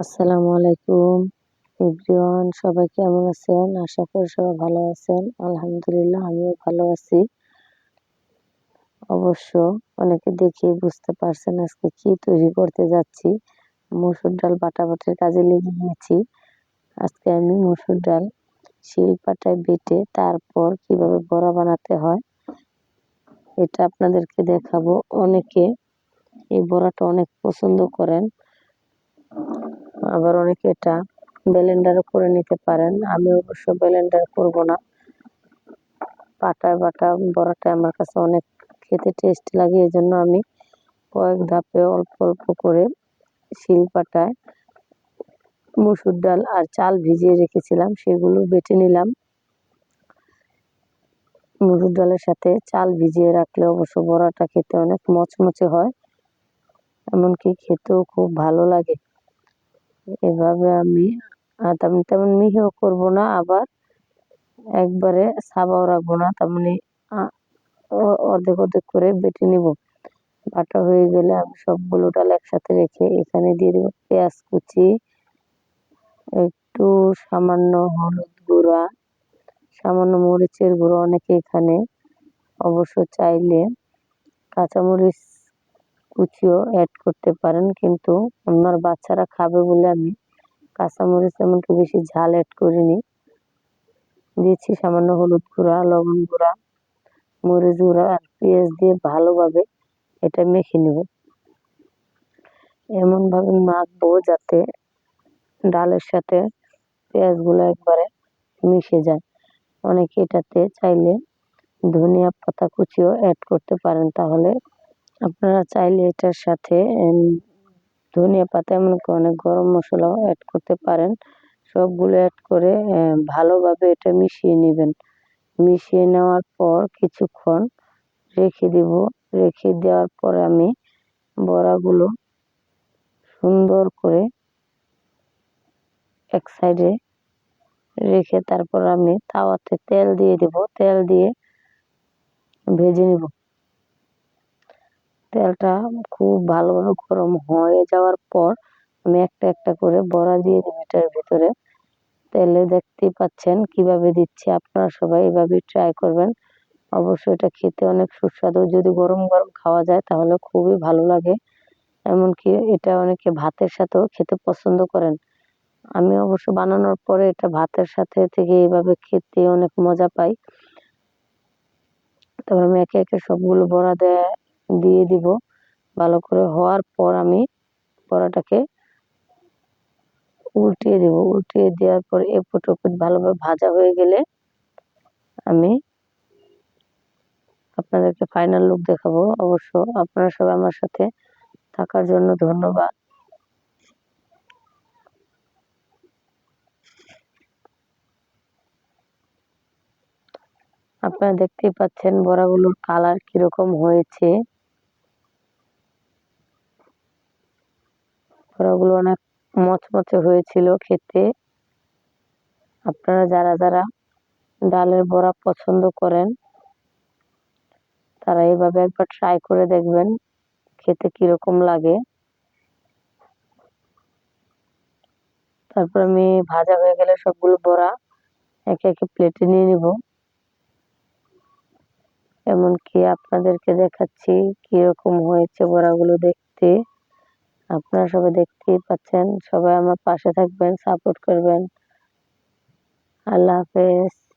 আসসালামু আলাইকুম। এভরিওয়ান, সবাই কেমন আছেন? আশা করি সবাই ভালো আছেন। আলহামদুলিল্লাহ, আমিও ভালো আছি। অবশ্য অনেকে দেখে বুঝতে পারছেন আজকে কি তৈরি করতে যাচ্ছি। মসুর ডাল বাটাবাটির কাজে লেগে গিয়েছি। আজকে আমি মসুর ডাল শিলপাটায় বেটে তারপর কীভাবে বড়া বানাতে হয়, এটা আপনাদেরকে দেখাবো। অনেকে এই বড়াটা অনেক পছন্দ করেন। আবার অনেকে এটা ব্লেন্ডারও করে নিতে পারেন। আমি অবশ্য ব্লেন্ডার করব না। পাটায় বাটা বড়াটা আমার কাছে অনেক খেতে টেস্ট লাগে এই জন্য আমি কয়েক ধাপে অল্প অল্প করে শিল পাটায় মুসুর ডাল আর চাল ভিজিয়ে রেখেছিলাম, সেগুলো বেটে নিলাম। মুসুর ডালের সাথে চাল ভিজিয়ে রাখলে অবশ্য বড়াটা খেতে অনেক মচমচে হয়, এমনকি খেতেও খুব ভালো লাগে। এভাবে আমি তেমন তেমন মিহিও করব না, আবার একবারে সাবাও রাখব না, তার মানে অর্ধেক অর্ধেক করে বেটে নিব। বাটা হয়ে গেলে আমি সবগুলো ডাল একসাথে রেখে এখানে দিয়ে দেবো পেঁয়াজ কুচি, একটু সামান্য হলুদ গুঁড়া, সামান্য মরিচের গুঁড়ো অনেকে এখানে অবশ্য চাইলে কাঁচামরিচ কুচিও অ্যাড করতে পারেন, কিন্তু আমার বাচ্চারা খাবে বলে আমি কাঁচামরিচ এমনকি বেশি ঝাল অ্যাড করিনি। দিয়েছি সামান্য হলুদ গুঁড়া, লবণ গুঁড়া, মরিচ গুঁড়া আর পেঁয়াজ দিয়ে ভালোভাবে এটা মেখে নেব। এমনভাবে মাখবো যাতে ডালের সাথে পেঁয়াজগুলো একবারে মিশে যায়। অনেকে এটাতে চাইলে ধনিয়া পাতা কুচিও অ্যাড করতে পারেন, তাহলে আপনারা চাইলে এটার সাথে ধনিয়া পাতা এমন অনেক গরম মশলাও অ্যাড করতে পারেন। সবগুলো অ্যাড করে ভালোভাবে এটা মিশিয়ে নেবেন। মিশিয়ে নেওয়ার পর কিছুক্ষণ রেখে দেব। রেখে দেওয়ার পর আমি বড়াগুলো সুন্দর করে এক সাইডে রেখে তারপর আমি তাওয়াতে তেল দিয়ে দেব। তেল দিয়ে ভেজে নেব। তেলটা খুব ভালোভাবে গরম হয়ে যাওয়ার পর আমি একটা একটা করে বড়া দিয়ে দেবো এটার ভিতরে। তেলে দেখতেই পাচ্ছেন কীভাবে দিচ্ছি আপনারা সবাই এভাবে ট্রাই করবেন। অবশ্যই এটা খেতে অনেক সুস্বাদু। যদি গরম গরম খাওয়া যায় তাহলে খুবই ভালো লাগে। এমনকি এটা অনেকে ভাতের সাথেও খেতে পছন্দ করেন। আমি অবশ্য বানানোর পরে এটা ভাতের সাথে থেকে এইভাবে খেতে অনেক মজা পাই। তারপর আমি একে একে সবগুলো বড়া দেয় দিয়ে দিব। ভালো করে হওয়ার পর আমি বড়াটাকে উল্টিয়ে দেব। উল্টিয়ে দেওয়ার পর এপট ওপট ভালোভাবে ভাজা হয়ে গেলে আমি আপনাদেরকে ফাইনাল লুক দেখাবো। অবশ্য আপনারা সবাই আমার সাথে থাকার জন্য ধন্যবাদ। আপনারা দেখতেই পাচ্ছেন বড়াগুলোর কালার কীরকম হয়েছে। বড়াগুলো অনেক মচমচে হয়েছিল খেতে। আপনারা যারা যারা ডালের বড়া পছন্দ করেন, তারা এইভাবে একবার ট্রাই করে দেখবেন খেতে কীরকম লাগে। তারপর আমি ভাজা হয়ে গেলে সবগুলো বড়া একে একে প্লেটে নিয়ে নিব। এমনকি আপনাদেরকে দেখাচ্ছি কীরকম হয়েছে বড়াগুলো দেখতে। আপনারা সবাই দেখতেই পাচ্ছেন। সবাই আমার পাশে থাকবেন সাপোর্ট করবেন। আল্লাহ হাফেজ।